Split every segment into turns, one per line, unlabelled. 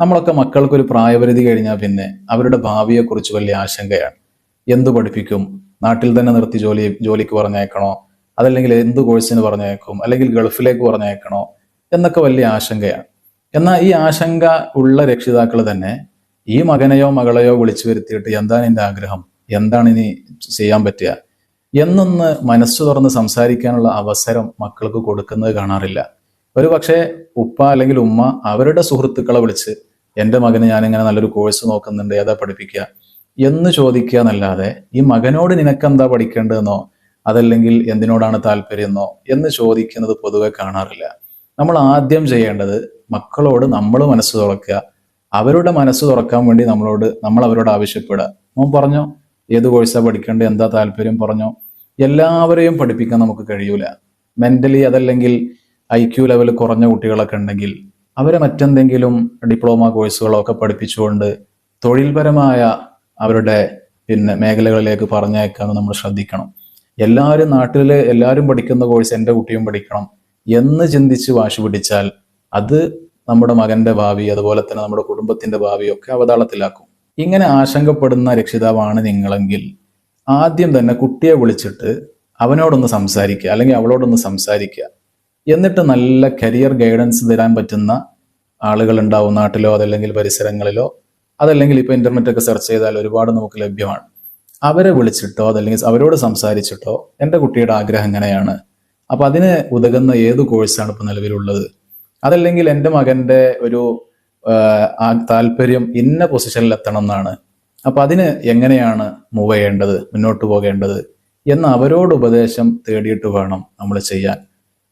നമ്മളൊക്കെ മക്കൾക്കൊരു പ്രായപരിധി കഴിഞ്ഞാൽ പിന്നെ അവരുടെ ഭാവിയെക്കുറിച്ച് വലിയ ആശങ്കയാണ്. എന്ത് പഠിപ്പിക്കും? നാട്ടിൽ തന്നെ നിർത്തി ജോലി ജോലിക്ക് പറഞ്ഞേക്കണോ അതല്ലെങ്കിൽ എന്ത് കോഴ്സിന് പറഞ്ഞേക്കും അല്ലെങ്കിൽ ഗൾഫിലേക്ക് പറഞ്ഞേക്കണോ എന്നൊക്കെ വലിയ ആശങ്കയാണ്. എന്നാൽ ഈ ആശങ്ക ഉള്ള രക്ഷിതാക്കൾ തന്നെ ഈ മകനെയോ മകളെയോ വിളിച്ചു വരുത്തിയിട്ട് എന്താണ് എന്റെ ആഗ്രഹം? എന്താണ് ഇനി ചെയ്യാൻ പറ്റുക? എന്നൊന്ന് മനസ്സ് തുറന്ന് സംസാരിക്കാനുള്ള അവസരം മക്കൾക്ക് കൊടുക്കുന്നത് കാണാറില്ല. ഒരു പക്ഷേ ഉപ്പ അല്ലെങ്കിൽ ഉമ്മ അവരുടെ സുഹൃത്തുക്കളെ വിളിച്ച് എന്റെ മകന് ഞാനിങ്ങനെ നല്ലൊരു കോഴ്സ് നോക്കുന്നുണ്ട് ഏതാ പഠിപ്പിക്കുക എന്ന് ചോദിക്കുക എന്നല്ലാതെ ഈ മകനോട് നിനക്ക് എന്താ പഠിക്കേണ്ടതെന്നോ അതല്ലെങ്കിൽ എന്തിനോടാണ് താല്പര്യമെന്നോ എന്ന് ചോദിക്കുന്നത് പൊതുവെ കാണാറില്ല. നമ്മൾ ആദ്യം ചെയ്യേണ്ടത് മക്കളോട് നമ്മൾ മനസ്സ് തുറക്കുക. അവരുടെ മനസ്സ് തുറക്കാൻ വേണ്ടി നമ്മളോട് നമ്മൾ അവരോട് ആവശ്യപ്പെടുക. മോൻ പറഞ്ഞോ? ഏത് കോഴ്സാണ് പഠിക്കേണ്ടത്? എന്താ താല്പര്യം? പറഞ്ഞോ? എല്ലാവരെയും പഠിപ്പിക്കാൻ നമുക്ക് കഴിയൂല. മെന്റലി അതല്ലെങ്കിൽ ഐ ക്യു ലെവൽ കുറഞ്ഞ കുട്ടികളൊക്കെ ഉണ്ടെങ്കിൽ അവരെ മറ്റെന്തെങ്കിലും ഡിപ്ലോമ കോഴ്സുകളോ ഒക്കെ പഠിപ്പിച്ചുകൊണ്ട് തൊഴിൽപരമായ അവരുടെ പിന്നെ മേഖലകളിലേക്ക് പറഞ്ഞയക്കാൻ നമ്മൾ ശ്രദ്ധിക്കണം. എല്ലാവരും നാട്ടിലെ എല്ലാവരും പഠിക്കുന്ന കോഴ്സ് എന്റെ കുട്ടിയും പഠിക്കണം എന്ന് ചിന്തിച്ച് വാശി പിടിച്ചാൽ അത് നമ്മുടെ മകന്റെ ഭാവി അതുപോലെ തന്നെ നമ്മുടെ കുടുംബത്തിന്റെ ഭാവിയൊക്കെ അവതാളത്തിലാക്കും. ഇങ്ങനെ ആശങ്കപ്പെടുന്ന രക്ഷിതാവാണ് നിങ്ങളെങ്കിൽ ആദ്യം തന്നെ കുട്ടിയെ വിളിച്ചിട്ട് അവനോടൊന്ന് സംസാരിക്കുക അല്ലെങ്കിൽ അവളോടൊന്ന് സംസാരിക്കുക. എന്നിട്ട് നല്ല കരിയർ ഗൈഡൻസ് തരാൻ പറ്റുന്ന ആളുകൾ ഉണ്ടാവും നാട്ടിലോ അതല്ലെങ്കിൽ പരിസരങ്ങളിലോ. അതല്ലെങ്കിൽ ഇപ്പോൾ ഇന്റർനെറ്റ് ഒക്കെ സെർച്ച് ചെയ്താൽ ഒരുപാട് നമുക്ക് ലഭ്യമാണ്. അവരെ വിളിച്ചിട്ടോ അതല്ലെങ്കിൽ അവരോട് സംസാരിച്ചിട്ടോ എന്റെ കുട്ടിയുടെ ആഗ്രഹം എങ്ങനെയാണ്? അപ്പൊ അതിന് ഉതകുന്ന ഏത് കോഴ്സാണ് ഇപ്പൊ നിലവിലുള്ളത്? അതല്ലെങ്കിൽ എന്റെ മകന്റെ ഒരു താല്പര്യം ഇന്ന പൊസിഷനിൽ എത്തണം എന്നാണ്. അപ്പൊ അതിന് എങ്ങനെയാണ് മൂവ് ചെയ്യേണ്ടത്? മുന്നോട്ട് പോകേണ്ടത്? എന്ന് അവരോട് ഉപദേശം തേടിയിട്ട് വേണം നമ്മൾ ചെയ്യാൻ.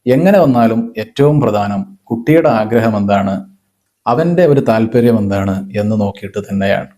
എങ്ങനെ വന്നാലും ഏറ്റവും പ്രധാനം കുട്ടിയുടെ ആഗ്രഹം എന്താണ്? അവന്റെ ഒരു താല്പര്യം എന്താണ് എന്ന് നോക്കിയിട്ട് തന്നെയാണ്.